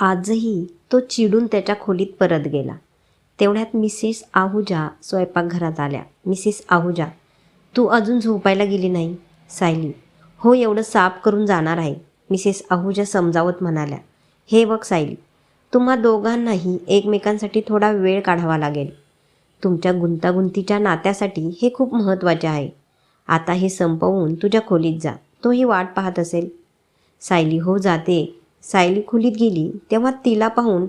आजही तो चिडून त्याच्या खोलीत परत गेला. तेवढ्यात मिसेस आहुजा स्वयंपाकघरात आल्या. मिसेस आहुजा तू अजून झोपायला गेली नाही? सायली हो एवढं साफ करून जाणार आहे मिसेस आहुजा समजावत म्हणाल्या. हे बघ सायली तुम्हा दोघांनाही एकमेकांसाठी थोडा वेळ काढावा लागेल. तुमच्या गुंतागुंतीच्या नात्यासाठी हे खूप महत्त्वाचे आहे. आता हे संपवून तुझ्या खोलीत जा. तोही वाट पाहत असेल. सायली हो जाते. सायली खोलीत गेली तेव्हा तिला पाहून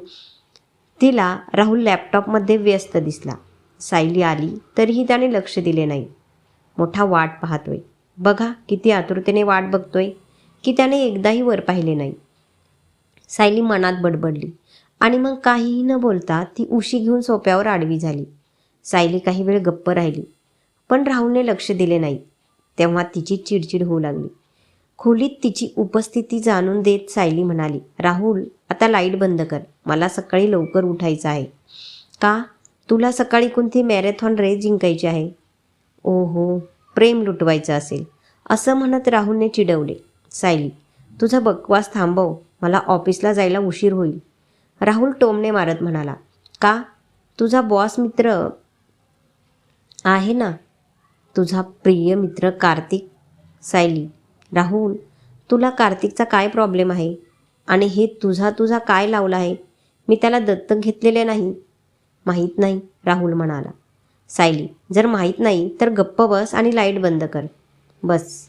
तिला राहुल लॅपटॉपमध्ये व्यस्त दिसला. सायली आली तरीही त्याने लक्ष दिले नाही. मोठा वाट पाहतोय. बघा किती आतुरतेने वाट बघतोय की त्याने एकदाही वर पाहिले नाही. सायली मनात बडबडली. आणि मग काहीही न बोलता ती उशी घेऊन सोप्यावर आडवी झाली. सायली काही वेळ गप्प राहिली पण राहुलने लक्ष दिले नाही. तेव्हा तिची चिडचिड होऊ लागली. खोलीत तिची उपस्थिती जाणून देत सायली म्हणाली राहुल आता लाइट बंद कर. मला सकाळी लवकर उठायचं आहे. का? तुला सकाळी कोणती मॅरेथॉन रेस जिंकायची आहे? ओहो प्रेम लुटवायचं असेल. असं म्हणत राहुलने चिडवले. सायली तुझा बकवास थांबव. मला ऑफिसला जायला उशीर होईल. राहुल टोमने मारत म्हणाला का? तुझा बॉस मित्र आहे ना? तुझा प्रिय मित्र कार्तिक? सायली राहुल तुला कार्तिकचा काय प्रॉब्लेम आहे? आणि हे तुझा तुझा काय लावला आहे? मी त्याला दत्तक घेतलेले नाही. माहीत नाही राहुल म्हणाला. सायली जर माहीत नाही तर गप्प बस आणि लाइट बंद कर. बस.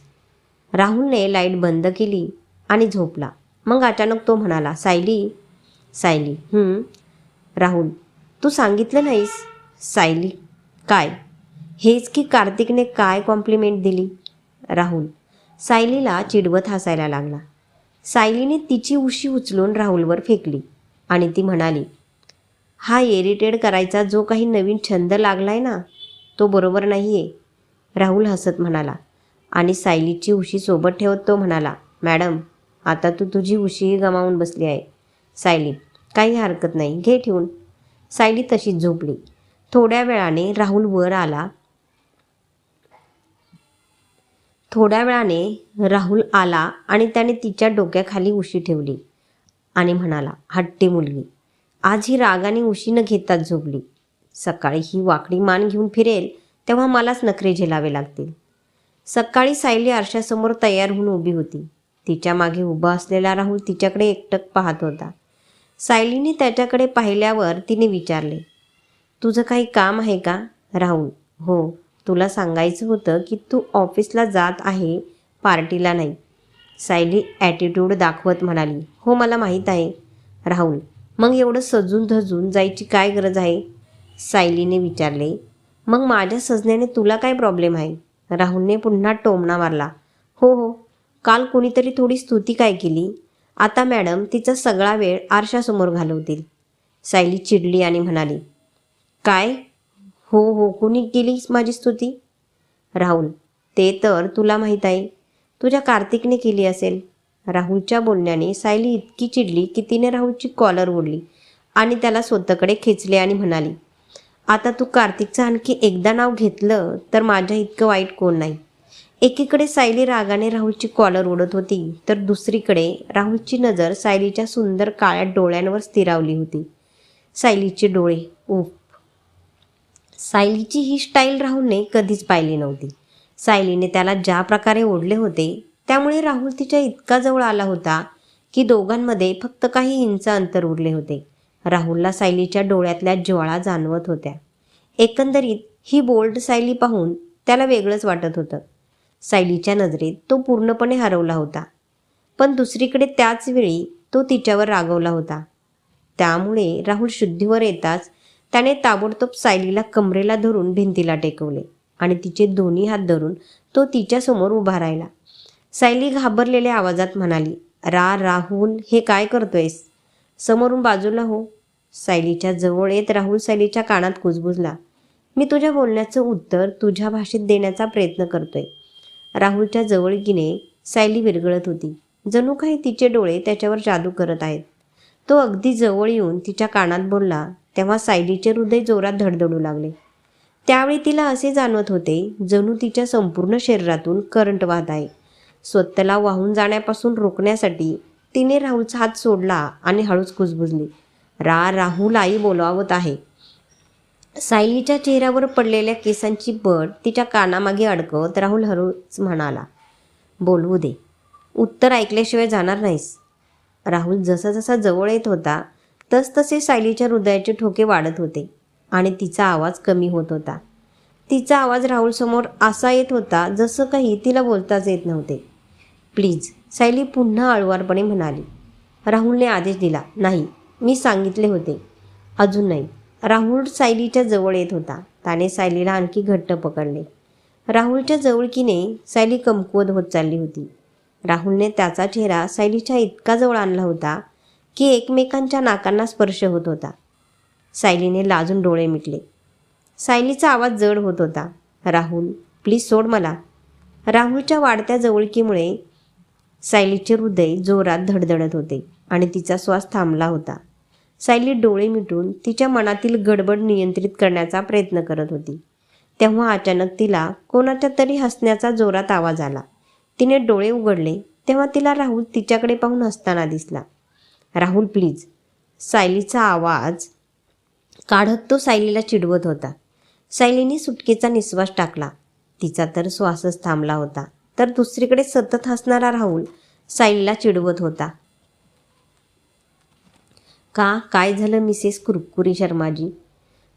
राहुलने लाइट बंद केली आणि झोपला. मग अचानक तो म्हणाला सायली सायली राहुल तू सांगितलं नाहीस? सायली काय? हेच की कार्तिकने काय कॉम्प्लिमेंट दिली? राहुल सायलीला चिडवत हसायला लागला. सायलीने तिची उशी उचलून राहुलवर फेकली आणि ती म्हणाली हा एरिटेड करायचा जो काही नवीन छंद लागलाय ना तो बरोबर नाही आहे राहुल हसत म्हणाला आणि सायलीची उशी सोबत ठेवत तो म्हणाला मॅडम आता तू तुझी उशीही गमावून बसली आहे. सायली काही हरकत नाही घे ठेवून. सायली तशीच झोपली. थोड्या वेळाने राहुल वर आला थोड्या वेळाने राहुल आला आणि त्याने तिच्या डोक्याखाली उशी ठेवली आणि म्हणाला हट्टी मुलगी आज ही रागाने उशी न घेताच झोपली. सकाळी ही वाकडी मान घेऊन फिरेल तेव्हा मलाच नखरे झेलावे लागतील. सकाळी सायली आरशासमोर तयार होऊन उभी होती. तिच्यामागे उभा असलेला राहुल तिच्याकडे एकटक पाहत होता. सायलीने त्याच्याकडे पाहिल्यावर तिने विचारले तुझं काही काम आहे का राहुल? हो तुला सांगायचं होतं की तू ऑफिसला जात आहे पार्टीला नाही. सायली ॲटिट्यूड दाखवत म्हणाली हो मला माहीत आहे. राहुल मग एवढं सजून धजून जायची काय गरज आहे? सायलीने विचारले. मग माझ्या सजण्याने तुला काय प्रॉब्लेम आहे? राहुलने पुन्हा टोमणा मारला. हो हो काल कोणीतरी थोडी स्तुती काय केली? आता मॅडम तिचा सगळा वेळ आरशासमोर घालवतील. सायली चिडली आणि म्हणाली काय? हो हो कुणी केलीस माझी स्तुती? राहुल ते तर तुला माहीत आहे. तुझ्या कार्तिकने केली असेल. राहुलच्या बोलण्याने सायली इतकी चिडली की तिने राहुलची कॉलर ओढली आणि त्याला स्वतःकडे खेचले आणि म्हणाली आता तू कार्तिकचं आणखी एकदा नाव घेतलं तर माझ्या इतकं वाईट कोण नाही. एकीकडे सायली रागाने राहुलची कॉलर ओढत होती तर दुसरीकडे राहुलची नजर सायलीच्या सुंदर काळ्या डोळ्यांवर स्थिरावली होती. सायलीचे डोळे उफ सायलीची ही स्टाईल राहुलने कधीच पाहिली नव्हती. सायलीने त्याला ज्या प्रकारे ओढले होते त्यामुळे राहुल तिच्या इतका जवळ आला होता की दोघांमध्ये फक्त काही इंच अंतर उरले होते. राहुलला सायलीच्या डोळ्यातल्या ज्वाळा जाणवत होत्या. एकंदरीत ही बोल्ड सायली पाहून त्याला वेगळंच वाटत होतं. सायलीच्या नजरेत तो पूर्णपणे हरवला होता. पण दुसरीकडे त्याच वेळी तो तिच्यावर रागवला होता. त्यामुळे राहुल शुद्धीवर येताच त्याने ताबडतोब सायलीला कमरेला धरून भिंतीला टेकवले आणि तिचे दोन्ही हात धरून तो तिच्यासमोर उभा राहिला. सायली घाबरलेल्या आवाजात म्हणाली रा राहुल हे काय करतोयस? समोरून बाजूला हो. सायलीच्या जवळ येत राहुल सायलीच्या कानात कुजबुजला मी तुझ्या बोलण्याचं उत्तर तुझ्या भाषेत देण्याचा प्रयत्न करतोय. राहुलच्या जवळकीने सायली विरगळत होती. जणू काही तिचे डोळे त्याच्यावर जादू करत आहेत. तो अगदी जवळ येऊन तिच्या कानात बोलला तेव्हा सायलीचे हृदय जोरात धडधडू लागले. त्यावेळी तिला असे जाणवत होते जणू तिच्या संपूर्ण शरीरातून करंट वाहत आहे. स्वतःला वाहून जाण्यापासून रोखण्यासाठी तिने राहुलचा हात सोडला आणि हळूच कुजबुजली. रा राहुल आई बोलावत आहे. सायलीच्या चेहऱ्यावर पडलेल्या केसांची बट तिच्या कानामागे अडकवत राहुल हळूच म्हणाला बोलवू दे. उत्तर ऐकल्याशिवाय जाणार नाहीस. राहुल जसा जसा जवळ येत होता तसतसे सायलीच्या हृदयाचे ठोके वाढत होते आणि तिचा आवाज कमी होत होता. तिचा आवाज राहुलसमोर असा येत होता जसं काही तिला बोलताच येत नव्हते. प्लीज सायली पुन्हा अळवारपणे म्हणाली. राहुलने आदेश दिला नाही मी सांगितले होते. अजून नाही. राहुल सायलीच्या जवळ येत होता. त्याने सायलीला आणखी घट्ट पकडले. राहुलच्या जवळकीने सायली कमकुवत होत चालली होती. राहुलने त्याचा चेहरा सायलीच्या इतका जवळ आणला होता की एकमेकांच्या नाकांना स्पर्श होत होता. सायलीने लाजून डोळे मिटले. सायलीचा आवाज जड होत होता. राहुल प्लीज सोड मला. राहुलच्या वाढत्या जवळकीमुळे सायलीचे हृदय जोरात धडधडत होते आणि तिचा श्वास थांबला होता. सायली डोळे मिटून तिच्या मनातील गडबड नियंत्रित करण्याचा प्रयत्न करत होती. तेव्हा अचानक तिला कोणाच्या तरी हसण्याचा जोरात आवाज आला. तिने डोळे उघडले तेव्हा तिला राहुल तिच्याकडे पाहून हसताना दिसला. राहुल प्लीज सायलीचा आवाज. काढत तो सायलीला चिडवत होता. सायलीने सुटकेचा निश्वास टाकला. तिचा तर श्वासच थांबला होता. तर दुसरीकडे सतत हसणारा राहुल सायलीला चिडवत होता. का? काय झालं मिसेस कुरकुरी शर्माजी?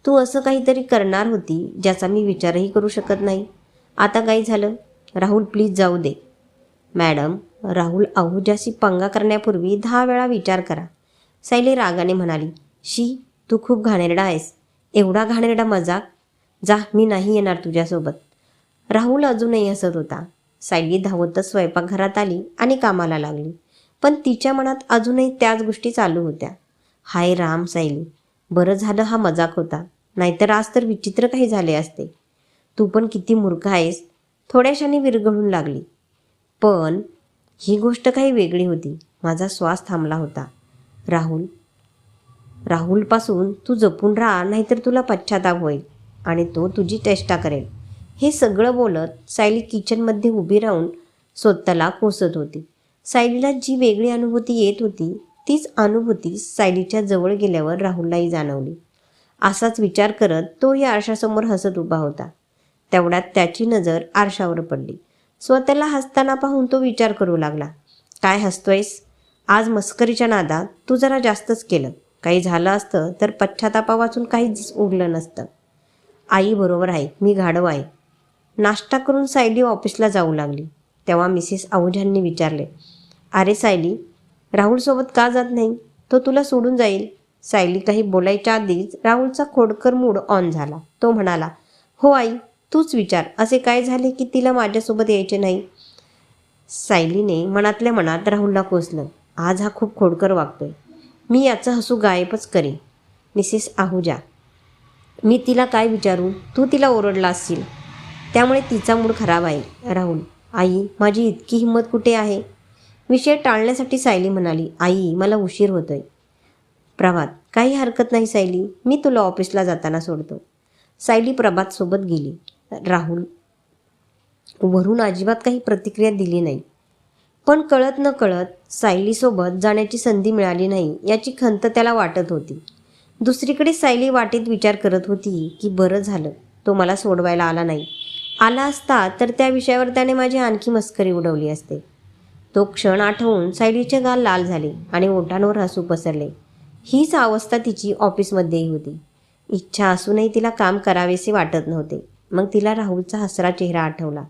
तू असं काहीतरी करणार होती ज्याचा मी विचारही करू शकत नाही. आता काय झालं? राहुल प्लीज जाऊ दे. मॅडम राहुल आहुजाशी पंगा करण्यापूर्वी दहा वेळा विचार करा. सायली रागाने म्हणाली शी तू खूप घाणेरडा आहेस. एवढा घाणेरडा मजाक? जा मी नाही येणार तुझ्यासोबत. राहुल अजूनही हसत होता. सायली धावतच स्वयंपाकघरात आली आणि कामाला लागली. पण तिच्या मनात अजूनही त्याच गोष्टी चालू होत्या. हाय राम सायली बरं झालं हा मजाक होता. नाहीतर आज तर विचित्र काही झाले असते. तू पण किती मूर्ख आहेस. थोड्याशाने विरघळून लागली. पण ही गोष्ट काही वेगळी होती. माझा श्वास थांबला होता. राहुल राहुलपासून तू जपून राहा नाहीतर तुला पश्चाताप होईल आणि तो तुझी चेष्टा करेल. हे सगळं बोलत सायली किचनमध्ये उभी राहून स्वतःला कोसत होती. सायलीला जी वेगळी अनुभूती येत होती तीच अनुभूती सायलीच्या जवळ गेल्यावर राहुललाही जाणवली. असाच विचार करत तो या आरशासमोर हसत उभा होता. तेवढ्यात त्याची नजर आरशावर पडली. स्वतःला हसताना पाहून तो विचार करू लागला. काय हसतोयस? आज मस्करीच्या नादात तू जरा जास्तच केलं. काही झालं असतं तर पश्चातापा वाचून काहीच उरलं नसतं. आई बरोबर आहे मी गाढव आहे. नाश्ता करून सायली ऑफिसला जाऊ लागली. तेव्हा मिसेस आहुजांनी विचारले अरे सायली राहुलसोबत का जात नाही? तो तुला सोडून जाईल. सायली काही बोलायच्या आधीच राहुलचा खोडकर मूड ऑन झाला. तो म्हणाला हो आई तूच विचार. असे काय झाले की तिला माझ्यासोबत यायचे नाही? सायलीने मनातल्या मनात राहुलला कोसलं. आज हा खूप खोडकर वागतोय. मी याचं हसू गायबच करेन. मिसेस आहुजा मी तिला काय विचारू? तू तिला ओरडला असशील. त्यामुळे तिचा मूड खराब आहे. राहुल आई माझी इतकी हिंमत कुठे आहे? विषय टाळण्यासाठी सायली म्हणाली आई मला उशीर होतोय. प्रभात काही हरकत नाही सायली. मी तुला ऑफिसला जाताना सोडतो. सायली प्रभातसोबत गेली. राहुल. वरून अजिबात काही प्रतिक्रिया दिली नाही. पण कळत न कळत सायलीसोबत जाण्याची संधी मिळाली नाही याची खंत त्याला वाटत होती. दुसरीकडे सायली वाटेत विचार करत होती की बरं झालं तो मला सोडवायला आला नाही. आला असता तर त्या विषयावर त्याने माझी आणखी मस्करी उडवली असते. तो क्षण आठवून सायलीचे गाल लाल झाले आणि ओठांवर हसू पसरले. हीच अवस्था तिची ऑफिसमध्येही होती. इच्छा असूनही तिला काम करावेसे वाटत नव्हते. मग तिला राहुलचा हसरा चेहरा आठवला.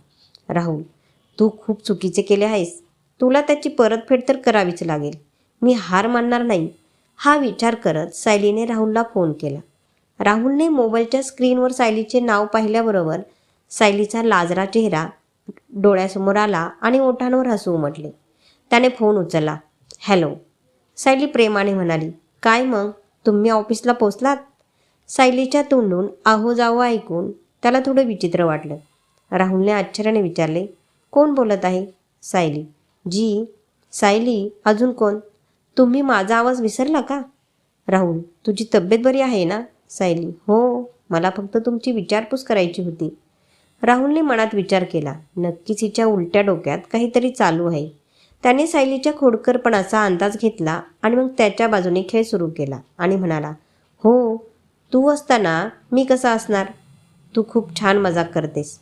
राहुल तू खूप चुकीचे केले आहेस. तुला त्याची परतफेड तर करावीच लागेल. मी हार मानणार नाही. हा विचार करत सायलीने राहुलला फोन केला. राहुलने मोबाईलच्या स्क्रीनवर सायलीचे नाव पाहिल्याबरोबर सायलीचा लाजरा चेहरा डोळ्यासमोर आला आणि ओठांवर हसू उमटले. त्याने फोन उचलला. हॅलो. सायली प्रेमाने म्हणाली काय मग? तुम्ही ऑफिसला पोचलात? सायलीच्या तोंडून आहो जावं ऐकून त्याला थोडं विचित्र वाटलं. राहुलने आश्चर्याने विचारले कोण बोलत आहे? सायली. जी सायली? अजून कोण? तुम्ही माझा आवाज विसरला का? राहुल तुझी तब्येत बरी आहे ना? सायली हो मला फक्त तुमची विचारपूस करायची होती. राहुलने मनात विचार केला नक्कीच हिच्या उलट्या डोक्यात काहीतरी चालू आहे. त्याने सायलीच्या खोडकरपणाचा अंदाज घेतला आणि मग त्याच्या बाजूने खेळ सुरू केला आणि म्हणाला हो तू असताना मी कसा असणार? तू खूप छान मजाक करतेस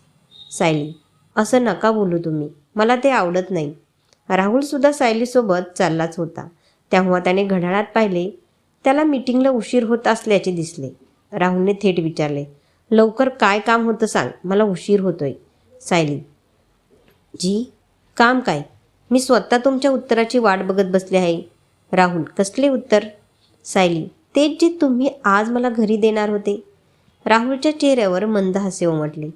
सायली. असं नका बोलू तुम्ही. मला ते आवडत नाही. राहुलसुद्धा सायलीसोबत चाललाच होता. तेव्हा त्याने घड्याळात पाहिले त्याला मीटिंगला उशीर होत असल्याचे दिसले. राहुलने थेट विचारले लवकर काय काम होतं सांग मला उशीर होतोय. सायली जी काम काय? मी स्वतः तुमच्या उत्तराची वाट बघत बसले आहे. राहुल कसले उत्तर? सायली तेच जे तुम्ही आज मला घरी देणार होते. राहुलच्या चेहऱ्यावर मंद हास्य उमटले.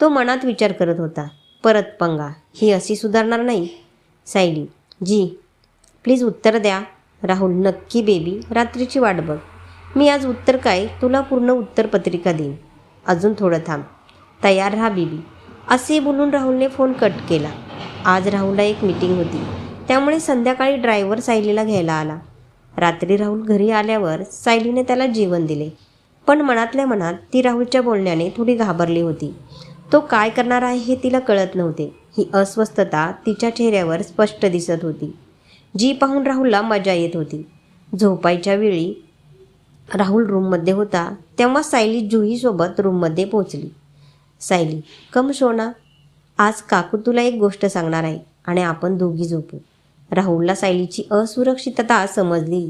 तो मनात विचार करत होता परत पंगा ही अशी सुधारणार नाही. सायली जी प्लीज उत्तर द्या. राहुल नक्की बेबी रात्रीची वाट बघ. मी आज उत्तर काय तुला पूर्ण उत्तरपत्रिका देईन. अजून थोडं थांब. तयार राहा बेबी. असे बोलून राहुलने फोन कट केला. आज राहुलला एक मीटिंग होती. त्यामुळे संध्याकाळी ड्रायव्हर सायलीला घ्यायला आला. रात्री राहुल घरी आल्यावर सायलीने त्याला जेवण दिले. पण मनातल्या मनात ती राहुलच्या बोलण्याने थोडी घाबरली होती. तो काय करणार आहे हे तिला कळत नव्हते. ही अस्वस्थता तिच्या चेहऱ्यावर स्पष्ट दिसत होती. जी पाहून राहुलला मजा येत होती. झोपायच्या वेळी राहुल रूममध्ये होता तेव्हा सायली जुहीसोबत रूममध्ये पोचली सायली कम सोना. आज काकू तुला एक गोष्ट सांगणार आहे आणि आपण दोघी झोपू. राहुलला सायलीची असुरक्षितता समजली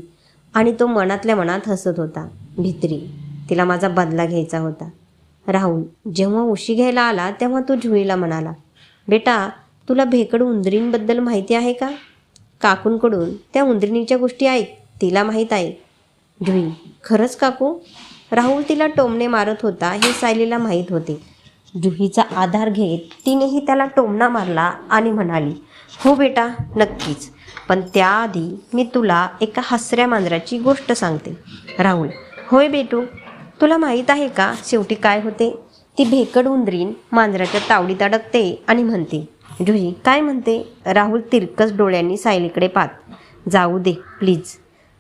आणि तो मनातल्या मनात हसत होता. भित्री तिला माझा बदला घ्यायचा होता. राहुल जेव्हा उशी घ्यायला आला तेव्हा तो झुळीला म्हणाला बेटा तुला भेकड उंदरींबद्दल माहिती आहे का? काकूंकडून त्या उंदरिणीच्या गोष्टी ऐक तिला माहीत आहे. जुई खरंच काकू? राहुल तिला टोमणे मारत होता हे सायलीला माहीत होते. जुहीचा आधार घेत तिनेही त्याला टोमणा मारला आणि म्हणाली हो बेटा नक्कीच. पण त्याआधी मी तुला एका हसऱ्या मांजराची गोष्ट सांगते. राहुल होय बेटू. तुला माहीत आहे का शेवटी काय होते? ती भेकड उंदरीन मांजराच्या तावडीत अडकते आणि म्हणते जुही काय म्हणते? राहुल तिरकस डोळ्यांनी सायलीकडे पाहत जाऊ दे प्लीज.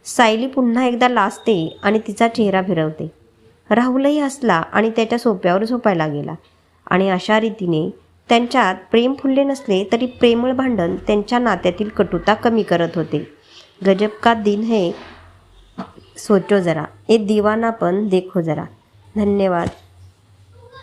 सायली पुन्हा एकदा लाजते आणि तिचा चेहरा फिरवते. राहुलही हसला आणि त्याच्या सोप्यावर झोपायला गेला. आणि अशा रीतीने त्यांच्यात प्रेम फुलले नसले तरी प्रेमळ भांडण त्यांच्या नात्यातील कटुता कमी करत होते. गजब का दिन हे सोचो जरा. ए दीवानापन देखो जरा. धन्यवाद.